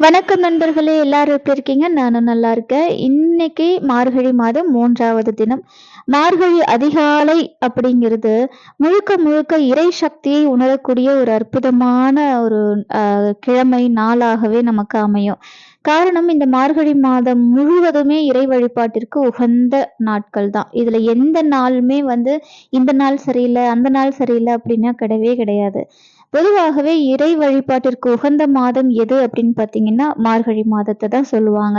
வணக்கம் நண்பர்களே எல்லாரும் எப்படி இருக்கீங்க? நானும் நல்லா இருக்கேன். இன்னைக்கு மார்கழி மாதம் மூன்றாவது தினம். மார்கழி அதிகாலை அப்படிங்கிறது முழுக்க முழுக்க இறை சக்தியை உணரக்கூடிய ஒரு அற்புதமான ஒரு கிழமை நாளாகவே நமக்கு அமையும். காரணம் இந்த மார்கழி மாதம் முழுவதுமே இறை வழிபாட்டிற்கு உகந்த நாட்கள் தான். இதுல எந்த நாளுமே வந்து இந்த நாள் சரியில்லை அந்த நாள் சரியில்லை அப்படின்னா கிடையவே கிடையாது. பொதுவாகவே இறை வழிபாட்டிற்கு உகந்த மாதம் எது அப்படின்னு பார்த்தீங்கன்னா மார்கழி மாதத்தை தான் சொல்லுவாங்க.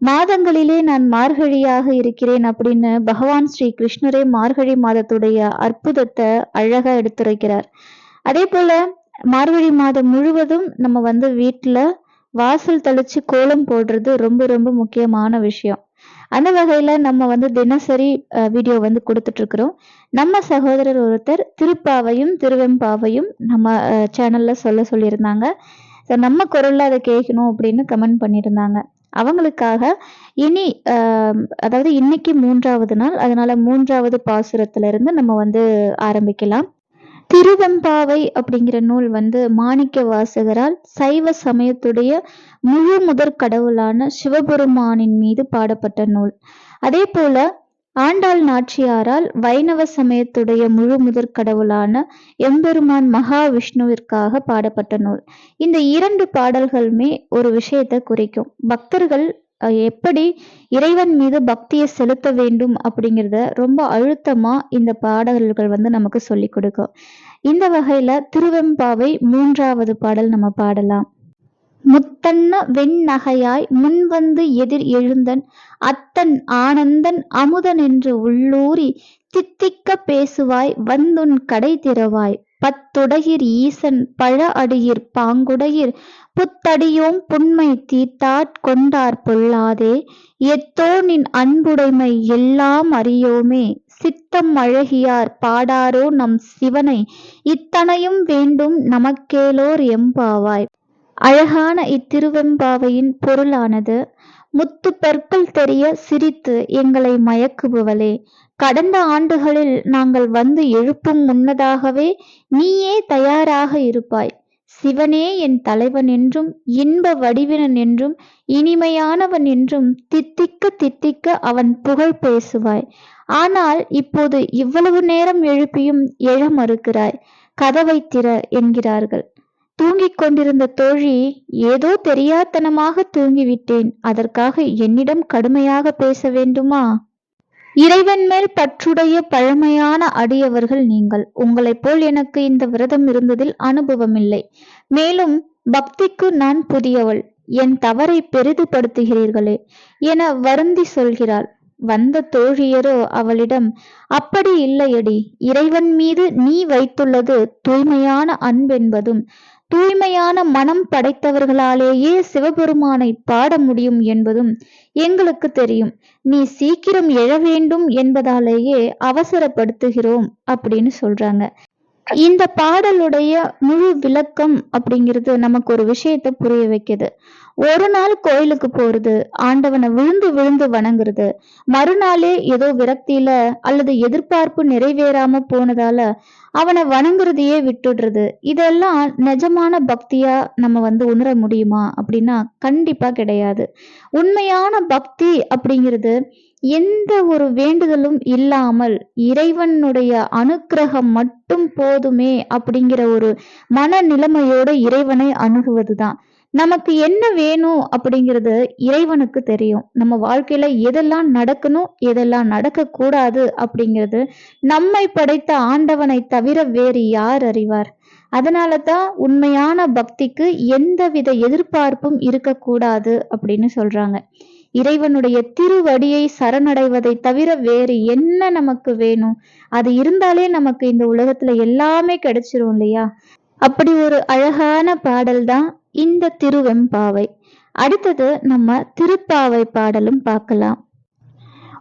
மாதங்களிலே நான் மார்கழியாக இருக்கிறேன் அப்படின்னு பகவான் ஸ்ரீ கிருஷ்ணரே மார்கழி மாதத்துடைய அற்புதத்தை அழகா எடுத்துரைக்கிறார். அதே போல மார்கழி மாதம் முழுவதும் நம்ம வந்து வீட்டில் வாசல் தெளிச்சு கோலம் போடுறது ரொம்ப ரொம்ப முக்கியமான விஷயம். அந்த வகையில் நம்ம வந்து தினசரி வீடியோ வந்து கொடுத்துட்ருக்குறோம் நம்ம சகோதரர் ஒருத்தர் திருப்பாவையும் திருவெம்பாவையும் நம்ம சேனலில் சொல்ல சொல்லியிருந்தாங்க. ஸோ நம்ம குரலில் அதை கேட்கணும் அப்படின்னு கமெண்ட் பண்ணியிருந்தாங்க. அவங்களுக்காக இனி அதாவது இன்னைக்கு மூன்றாவது நாள். அதனால மூன்றாவது பாசுரத்துலேருந்து நம்ம வந்து ஆரம்பிக்கலாம். திருவெம்பாவை அப்படிங்கிற நூல் வந்து மாணிக்க வாசகரால் சைவ சமயத்துடைய முழு முதற் கடவுளான சிவபெருமானின் மீது பாடப்பட்ட நூல். அதே போல ஆண்டாள் நாச்சியாரால் வைணவ சமயத்துடைய முழு முதற் கடவுளான எம்பெருமான் மகாவிஷ்ணுவிற்காக பாடப்பட்ட நூல். இந்த இரண்டு பாடல்களுமே ஒரு விஷயத்தை குறிக்கும். பக்தர்கள் எப்படி இறைவன் மீது பக்தியை செலுத்த வேண்டும் அப்படிங்கிறத ரொம்ப அழுத்தமா இந்த பாடல்கள் வந்து நமக்கு சொல்லி கொடுக்கும். இந்த வகையில திருவெம்பாவை மூன்றாவது பாடல் நம்ம பாடலாம். முத்தன்ன வெண்ணகையாய் முன்வந்து எதிர் எழுந்தன் அத்தன் ஆனந்தன் அமுதன் என்று உள்ளூரி தித்திக்க பேசுவாய் வந்துன் கடை திறவாய். பத்துடையிர் ஈசன் பழ அடியிற் பாங்குடையிர் புத்தடியோம் புன்மை தீர்த்தாற் கொண்டார் பொல்லாதே. எத்தோ நின் அன்புடைமை எல்லாம் அறியோமே. சித்தம் அழகியார் பாடாரோ நம் சிவனை. இத்தனையும் வேண்டும் நமக்கேலோர் எம்பாவாய். அழகான இத்திருவெம்பாவையின் பொருளானது முத்து பற்கள் தெரிய சிரித்து எங்களை மயக்குபவளே. கடந்த ஆண்டுகளில் நாங்கள் வந்து எழுப்பும் முன்னதாகவே நீயே தயாராக இருப்பாய். சிவனே என் தலைவன் என்றும் இன்ப வடிவினன் என்றும் இனிமையானவன் என்றும் தித்திக்க தித்திக்க அவன் புகழ் பேசுவாய். ஆனால் இப்போது இவ்வளவு நேரம் எழுப்பியும் எழ மறுக்கிறாய். கதவை திற என்கிறார்கள். தூங்கிக் கொண்டிருந்த தோழி ஏதோ தெரியாத்தனமாக தூங்கிவிட்டேன். அதற்காக என்னிடம் கடுமையாக பேச வேண்டுமா? இறைவன் மேல் பற்றுடைய பழமையான அடியவர்கள் நீங்கள். உங்களைப் போல் எனக்கு இந்த விரதம் இருந்ததில் அனுபவமில்லை. மேலும் பக்திக்கு நான் புதியவள். என் தவறை பெரிதுபடுத்துகிறீர்களே என வருந்தி சொல்கிறாள். வந்த தோழியரோ அவளிடம் அப்படி இல்லையடி. இறைவன் மீது நீ வைத்துள்ளது தூய்மையான அன்பென்பதும் தூய்மையான மனம் படைத்தவர்களாலேயே சிவபெருமானை பாட முடியும் என்பதும் எங்களுக்கு தெரியும். நீ சீக்கிரம் எழ வேண்டும் என்பதாலேயே அவசரப்படுத்துகிறோம் அப்படின்னு சொல்றாங்க. இந்த பாடலுடைய முழு விளக்கம் அப்படிங்கிறது நமக்கு ஒரு விஷயத்தை புரிய வைக்குது. ஒரு நாள் கோயிலுக்கு போறது ஆண்டவனை விழுந்து விழுந்து வணங்குறது மறுநாளே ஏதோ விரக்தியில அல்லது எதிர்பார்ப்பு நிறைவேறாம போனதால அவனை வணங்குறதையே விட்டுடுறது. இதெல்லாம் நிஜமான பக்தியா நம்ம வந்து உணர முடியுமா அப்படின்னா கண்டிப்பா கிடையாது. உண்மையான பக்தி அப்படிங்கிறது எந்த ஒரு வேண்டுதலும் இல்லாமல் இறைவனுடைய அனுக்கிரகம் மட்டும் போதுமே அப்படிங்கிற ஒரு மன நிலைமையோட இறைவனை அணுகுவதுதான். நமக்கு என்ன வேணும் அப்படிங்கிறது இறைவனுக்கு தெரியும். நம்ம வாழ்க்கையில எதெல்லாம் நடக்கணும் எதெல்லாம் நடக்கக்கூடாது அப்படிங்கிறது நம்மை படைத்த ஆண்டவனை தவிர வேறு யார் அறிவார்? அதனால தான் உண்மையான பக்திக்கு எந்தவித எதிர்பார்ப்பும் இருக்கக்கூடாது அப்படின்னு சொல்றாங்க. இறைவனுடைய திருவடியை சரணடைவதை தவிர வேறு என்ன நமக்கு வேணும்? அது இருந்தாலே நமக்கு இந்த உலகத்துல எல்லாமே கிடைச்சிரும் இல்லையா? அப்படி ஒரு அழகான பாடல் தான் இந்த திருவெம்பாவை. அடுத்தது நம்ம திருப்பாவை பாடலும் பார்க்கலாம்.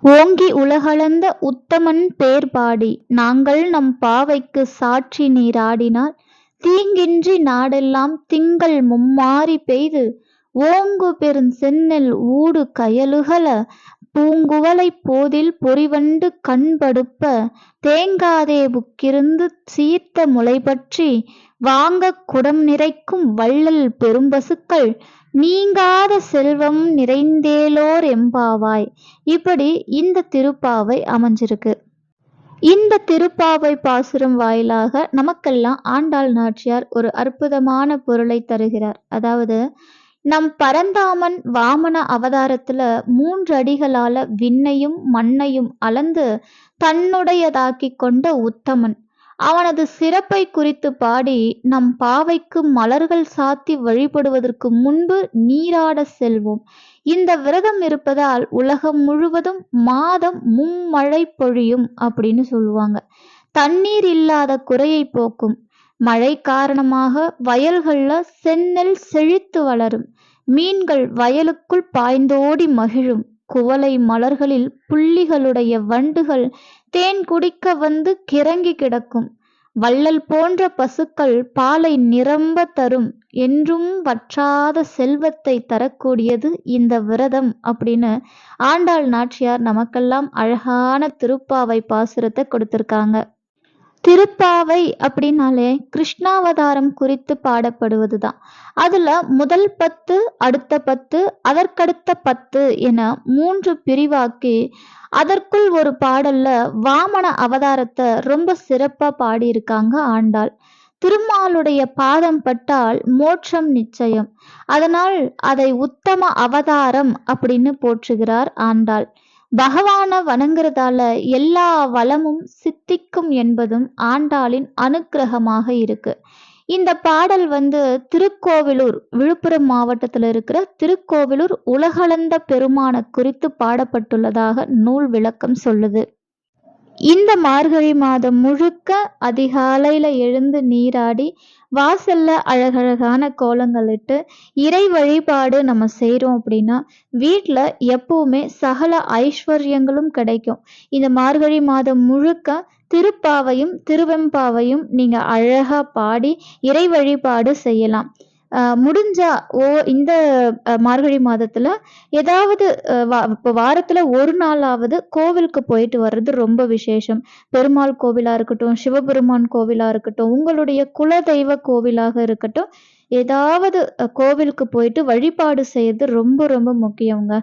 ஓங்கி உலகளந்த உத்தமன் பேர் பாடி நாங்கள் நம் பாவைக்கு சாட்சி நீராடினால் தீங்கின்றி நாடெல்லாம் திங்கள் மும்மாறி பெய்து ஓங்கு பெரும் செந்நெல் ஊடு கயலுகல பூங்குவலைப் போதில் பொறிவண்டு கண்படுப்ப தேங்காதே புக்கிருந்து சீர்த்த முளைபற்றி வாங்க குடம் நிறைக்கும் வள்ளல் பெரும்பசுக்கள் நீங்காத செல்வம் நிறைந்தேலோர் எம்பாவாய். இப்படி இந்த திருப்பாவை அமைஞ்சிருக்கு. இந்த திருப்பாவை பாசுரம் வாயிலாக நமக்கெல்லாம் ஆண்டாள் நாச்சியார் ஒரு அற்புதமான பொருளை தருகிறார். அதாவது நம் பரந்தாமன் வாமன அவதாரத்துல மூன்று அடிகளால விண்ணையும் மண்ணையும் அளந்து தன்னுடையதாக்கி கொண்ட உத்தமன். அவனது சிறப்பை குறித்து பாடி நம் பாவைக்கு மலர்கள் சாத்தி வழிபடுவதற்கு முன்பு நீராட செல்வோம். இந்த விரதம் இருப்பதால் உலகம் முழுவதும் மாதம் மும்மழை பொழியும் அப்படின்னு சொல்லுவாங்க. தண்ணீர் இல்லாத குறையை போக்கும். மழை காரணமாக வயல்கள்ல செந்நெல் செழித்து வளரும். மீன்கள் வயலுக்குள் பாய்ந்தோடி மகிழும். குவளை மலர்களில் புள்ளிகளுடைய வண்டுகள் தேன் குடிக்க வந்து கிறங்கி கிடக்கும். வள்ளல் போன்ற பசுக்கள் பாலை நிரம்ப தரும். என்றும் வற்றாத செல்வத்தை தரக்கூடியது இந்த விரதம் அப்படின்னு ஆண்டாள் நாச்சியார் நமக்கெல்லாம் அழகான திருப்பாவை பாசுரத்தை கொடுத்திருக்காங்க. திருப்பாவை அப்படின்னாலே கிருஷ்ணாவதாரம் குறித்து பாடப்படுவது தான் அதுல முதல் பத்து அடுத்த பத்து அதற்கடுத்த பத்து என மூன்று பிரிவாக்கி அதற்குள் ஒரு பாடல்ல வாமன அவதாரத்தை ரொம்ப சிறப்பா பாடியிருக்காங்க ஆண்டாள். திருமாலுடைய பாதம் பட்டால் மோட்சம் நிச்சயம். அதனால் அதை உத்தம அவதாரம் அப்படின்னு போற்றுகிறார் ஆண்டாள். பகவான வணங்குறதால எல்லா வளமும் சித்திக்கும் என்பதும் ஆண்டாளின் அனுக்கிரகமாக இருக்கு. இந்த பாடல் வந்து திருக்கோவிலூர் விழுப்புரம் மாவட்டத்தில் இருக்கிற திருக்கோவிலூர் உலகளந்த பெருமான குறித்து பாடப்பட்டுள்ளதாக நூல் விளக்கம் சொல்லுது. இந்த மார்கழி மாதம் முழுக்க அதிகாலையில் எழுந்து நீராடி வாசல்ல அழகழகான கோலங்கள் இட்டு இறை வழிபாடு நம்ம செய்கிறோம் அப்படின்னா வீட்டில் எப்பவுமே சகல ஐஸ்வர்யங்களும் கிடைக்கும். இந்த மார்கழி மாதம் முழுக்க திருப்பாவையும் திருவெம்பாவையும் நீங்கள் அழகாக பாடி இறை வழிபாடு செய்யலாம். முடிஞ்சா ஓ இந்த மார்கழி மாதத்துல ஏதாவது இப்போ வாரத்துல ஒரு நாளாவது கோவிலுக்கு போயிட்டு வர்றது ரொம்ப விசேஷம். பெருமாள் கோவிலா இருக்கட்டும் சிவபெருமான் கோவிலா இருக்கட்டும் உங்களுடைய குல தெய்வ கோவிலாக இருக்கட்டும் ஏதாவது கோவிலுக்கு போயிட்டு வழிபாடு செய்யறது ரொம்ப ரொம்ப முக்கியங்க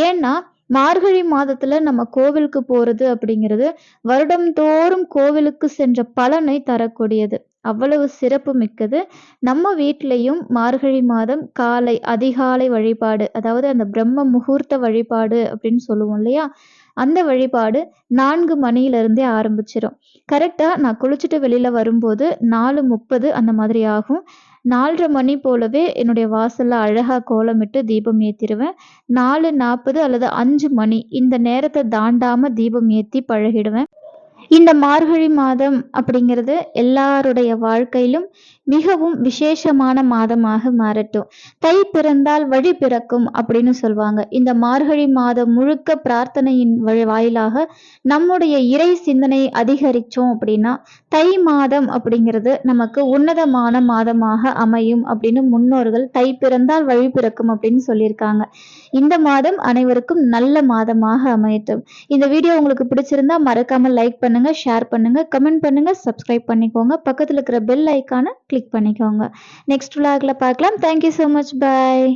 ஏன்னா மார்கழி மாதத்துல நம்ம கோவிலுக்கு போறது அப்படிங்கிறது வருடம்தோறும் கோவிலுக்கு சென்ற பலனை தரக்கூடியது. அவ்வளவு சிறப்பு மிக்கது. நம்ம வீட்லேயும் மார்கழி மாதம் காலை அதிகாலை வழிபாடு அதாவது அந்த பிரம்ம முகூர்த்த வழிபாடு அப்படின்னு சொல்லுவோம் இல்லையா? அந்த வழிபாடு நான்கு மணியிலிருந்தே ஆரம்பிச்சிடும் கரெக்டாக நான் குளிச்சுட்டு வெளியில் வரும்போது நாலு முப்பது அந்த மாதிரி ஆகும். நாலரை மணி போலவே என்னுடைய வாசலில் அழகாக கோலமிட்டு தீபம் ஏற்றிடுவேன் நாலு நாற்பது அல்லது அஞ்சு மணி இந்த நேரத்தை தாண்டாமல் தீபம் ஏற்றி பழகிடுவேன். இந்த மார்கழி மாதம் அப்படிங்கிறது எல்லாருடைய வாழ்க்கையிலும் மிகவும் விசேஷமான மாதமாக மாறட்டும். தை பிறந்தால் வழி பிறக்கும் அப்படின்னு சொல்லுவாங்க இந்த மார்கழி மாதம் முழுக்க பிரார்த்தனையின் வாயிலாக நம்முடைய இறை சிந்தனை அதிகரிச்சோம் அப்படின்னா தை மாதம் அப்படிங்கிறது நமக்கு உன்னதமான மாதமாக அமையும் அப்படின்னு முன்னோர்கள் தை பிறந்தால் வழி பிறக்கும் அப்படின்னு சொல்லியிருக்காங்க. இந்த மாதம் அனைவருக்கும் நல்ல மாதமாக அமையட்டும். இந்த வீடியோ உங்களுக்கு பிடிச்சிருந்தா மறக்காம லைக் பண்ண பண்ணுங்க ஷேர் பண்ணுங்க கமெண்ட் பண்ணுங்க சப்ஸ்கிரைப் பண்ணிக்கோங்க. பக்கத்தில் இருக்கிற பெல் ஐக்கானை கிளிக் பண்ணிக்கோங்க. நெக்ஸ்ட் விலாகில் பார்க்கலாம். Thank you so much bye